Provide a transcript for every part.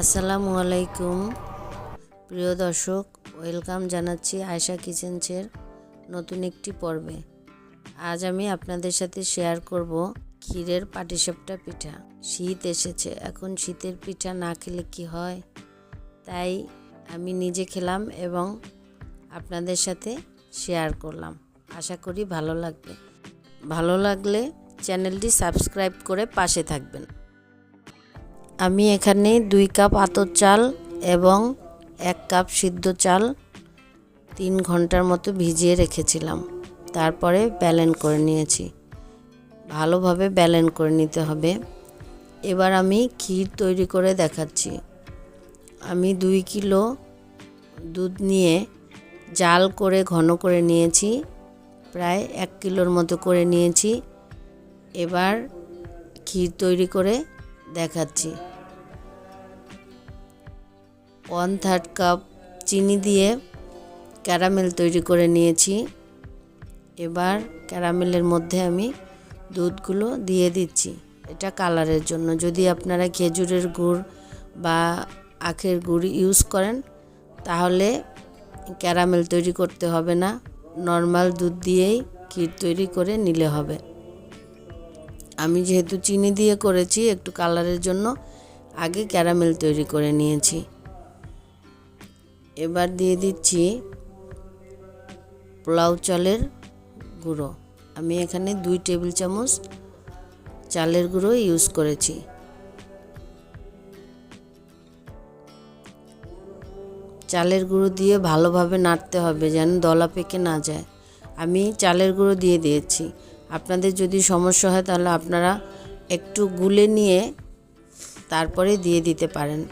আসসালামু আলাইকুম। প্রিয় দর্শক, ওয়েলকাম জানাচ্ছি আয়শা কিচেন্সের নতুন একটি পর্বে। আজ আমি আপনাদের সাথে শেয়ার করব ক্ষীরের পাটিসাপটা পিঠা। শীত এসেছে, এখন শীতের পিঠা না খেলে কি হয়? তাই আমি নিজে খেলাম এবং আপনাদের সাথে শেয়ার করলাম। আশা করি ভালো লাগবে। ভালো লাগলে চ্যানেলটি সাবস্ক্রাইব করে পাশে থাকবেন। আমি এখানে দুই কাপ আতর চাল এবং এক কাপ সিদ্ধ চাল তিন ঘণ্টার মতো ভিজিয়ে রেখেছিলাম। তারপরে ব্যালেন করে নিয়েছি। ভালোভাবে ব্যালেন করে নিতে হবে। এবার আমি ক্ষীর তৈরি করে দেখাচ্ছি। আমি দুই কিলো দুধ নিয়ে জাল করে ঘন করে নিয়েছি। প্রায় এক কিলোর মতো করে নিয়েছি। এবার ক্ষীর তৈরি করে দেখাচ্ছি। ওয়ান থার্ড কাপ চিনি দিয়ে ক্যারামেল তৈরি করে নিয়েছি। এবার ক্যারামেলের মধ্যে আমি দুধগুলো দিয়ে দিচ্ছি। এটা কালারের জন্য। যদি আপনারা খেজুরের গুড় বা আখের গুড় ইউজ করেন, তাহলে ক্যারামেল তৈরি করতে হবে না। নর্মাল দুধ দিয়েই ক্ষীর তৈরি করে নিলে হবে। আমি যেহেতু চিনি দিয়ে করেছি, একটু কালারের জন্য আগে ক্যারামেল তৈরি করে নিয়েছি। এবার দিয়ে দিচ্ছি পোলাও চালের গুঁড়ো। আমি এখানে দুই টেবিল চামচ চালের গুঁড়ো ইউজ করেছি। চালের গুঁড়ো দিয়ে ভালোভাবে নাড়তে হবে যেন দলা পেকে না যায়। আমি চালের গুঁড়ো দিয়ে দিয়েছি। আপনাদের যদি সমস্যা হয় তাহলে আপনারা একটু গুলে নিয়ে তারপরে দিয়ে দিতে পারেন।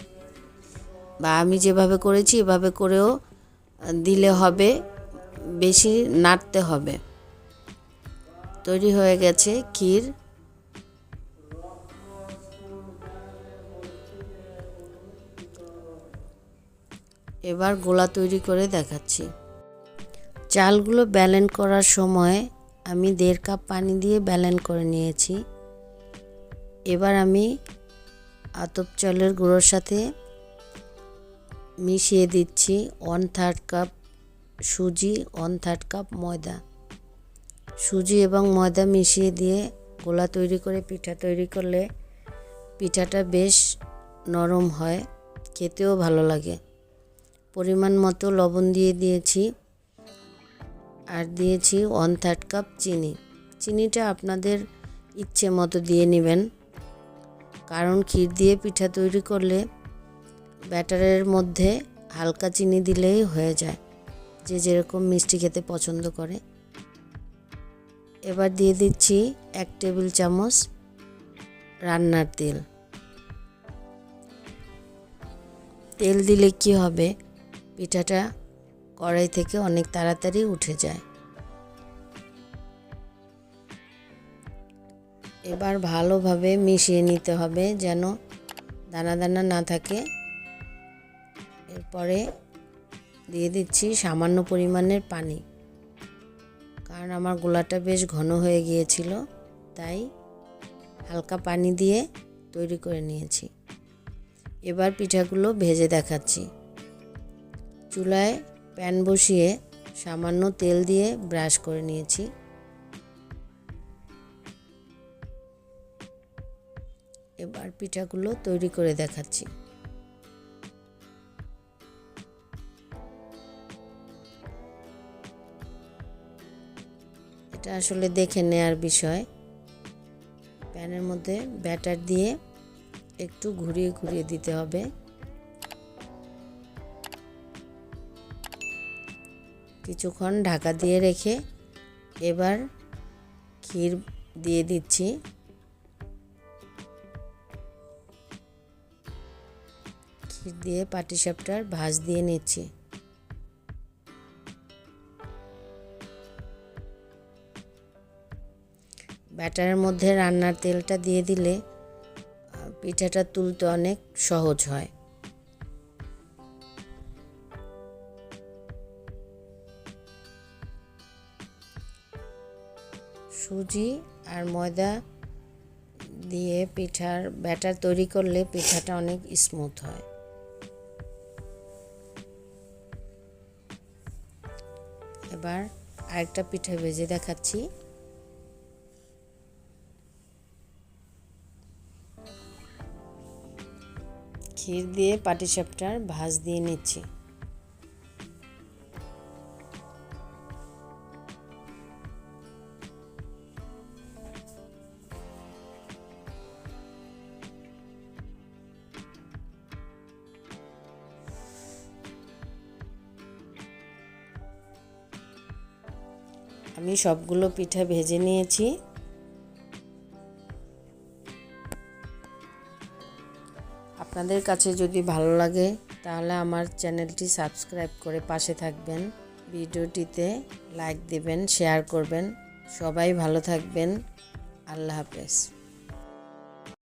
বা আমি যেভাবে করেছি এভাবে করেও দিলে হবে, বেশি নাড়তে হবে। তৈরি হয়ে গেছে ক্ষীর। এবার গোলা তৈরি করে দেখাচ্ছি। চালগুলো ব্যালেন্স করার সময় আমি দেড় কাপ পানি দিয়ে ব্যালেন্স করে নিয়েছি। এবার আমি আতপ চালের গুঁড়োর সাথে মিশিয়ে দিচ্ছি ওয়ান থার্ড কাপ সুজি, ওয়ান থার্ড কাপ ময়দা। সুজি এবং ময়দা মিশিয়ে দিয়ে গোলা তৈরি করে পিঠা তৈরি করলে পিঠাটা বেশ নরম হয়, খেতেও ভালো লাগে। পরিমাণ মতো লবণ দিয়ে দিয়েছি। আর দিয়েছি ওয়ান থার্ড কাপ চিনি। চিনিটা আপনাদের ইচ্ছে মতো দিয়ে নেবেন। কারণ ক্ষীর দিয়ে পিঠা তৈরি করলে ব্যাটারের মধ্যে হালকা চিনি দিলেই হয়ে যায়। যে যেরকম মিষ্টি খেতে পছন্দ করে। এবার দিয়ে দিচ্ছি এক টেবিল চামচ রান্নার তেল। তেল দিলে কি হবে? পিঠাটা কড়াই থেকে অনেক তাড়াতাড়ি উঠে যায়। এবার ভালোভাবে মিশিয়ে নিতে হবে যেন দানা দানা না থাকে। এরপরে দিয়ে দিচ্ছি সামান্য পরিমাণের পানি। কারণ আমার গোলাটা বেশ ঘন হয়ে গিয়েছিল, তাই হালকা পানি দিয়ে তৈরি করে নিয়েছি। এবার পিঠাগুলো ভেজে দেখাচ্ছি। চুলায় প্যান বসিয়ে সামান্য তেল দিয়ে ব্রাশ করে নিয়েছি। এবার পিঠাগুলো তৈরি করে দেখাচ্ছি। এটা আসলে দেখে নেয়ার বিষয়। প্যানের মধ্যে ব্যাটার দিয়ে একটু ঘুরিয়ে ঘুরিয়ে দিতে হবে। কিছুক্ষণ ঢাকা দিয়ে রেখে এবার ক্ষীর দিয়ে দিচ্ছি। ক্ষীর দিয়ে পাটিসাপটার ভাজ দিয়ে নিচ্ছি। ব্যাটারের মধ্যে রান্নার তেলটা দিয়ে দিলে পিঠাটা তুলতে অনেক সহজ হয়। সুজি আর ময়দা দিয়ে পিঠার ব্যাটার তৈরি করলে পিঠাটা অনেক স্মুথ হয়। এবার আরেকটা পিঠা ভেজে দেখাচ্ছি। ক্ষীর দিয়ে পাটিসাপটার ভাজ দিয়ে নিচ্ছি। আমি সবগুলো পিঠা ভেজে নিয়েছি। আপনাদের কাছে যদি ভালো লাগে, তাহলে আমার চ্যানেলটি সাবস্ক্রাইব করে পাশে থাকবেন। ভিডিওটিতে লাইক দেবেন, শেয়ার করবেন। সবাই ভালো থাকবেন। আল্লাহ হাফেজ।